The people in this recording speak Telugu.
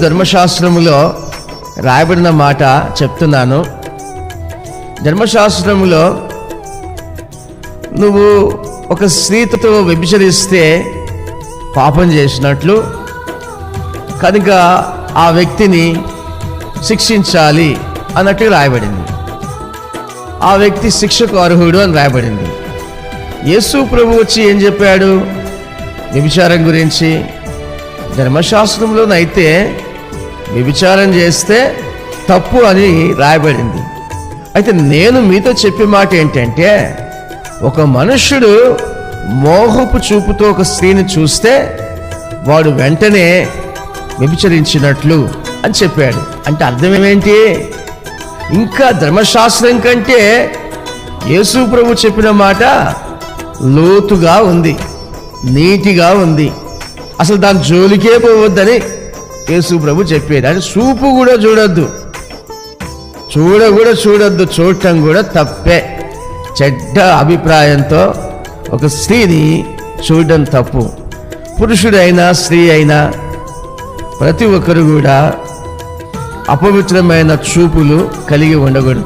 ధర్మశాస్త్రములో రాయబడిన మాట చెప్తున్నాను. ధర్మశాస్త్రములో నువ్వు ఒక స్త్రీతో వ్యభిచరిస్తే పాపం చేసినట్లు కనుక ఆ వ్యక్తిని శిక్షించాలి అన్నట్టు రాయబడింది. ఆ వ్యక్తి శిక్షకు అర్హుడు అని రాయబడింది. యేసు ప్రభు వచ్చి ఏం చెప్పాడు? వ్యభిచారం గురించి. ధర్మశాస్త్రంలోనైతే వ్యభిచారం చేస్తే తప్పు అని రాయబడింది. అయితే నేను మీతో చెప్పే మాట ఏంటంటే ఒక మనుష్యుడు మోహపు చూపుతో ఒక స్త్రీని చూస్తే వాడు వెంటనే వ్యభిచరించినట్లు అని చెప్పాడు. అంటే అర్థం ఏమేంటి? ఇంకా ధర్మశాస్త్రం కంటే యేసు ప్రభు చెప్పిన మాట లోతుగా ఉంది నీటిగా ఉంది. అసలు దాని జోలికే పోవద్దని యేసు ప్రభు చెప్పేది. అంటే చూపు కూడా చూడొద్దు. చూడ కూడా చూడొద్దు. చూడటం కూడా తప్పే. చెడ్డ అభిప్రాయంతో ఒక స్త్రీని చూడడం తప్పు. పురుషుడైనా స్త్రీ అయినా ప్రతి ఒక్కరు కూడా అపవిత్రమైన చూపులు కలిగి ఉండకూడదు.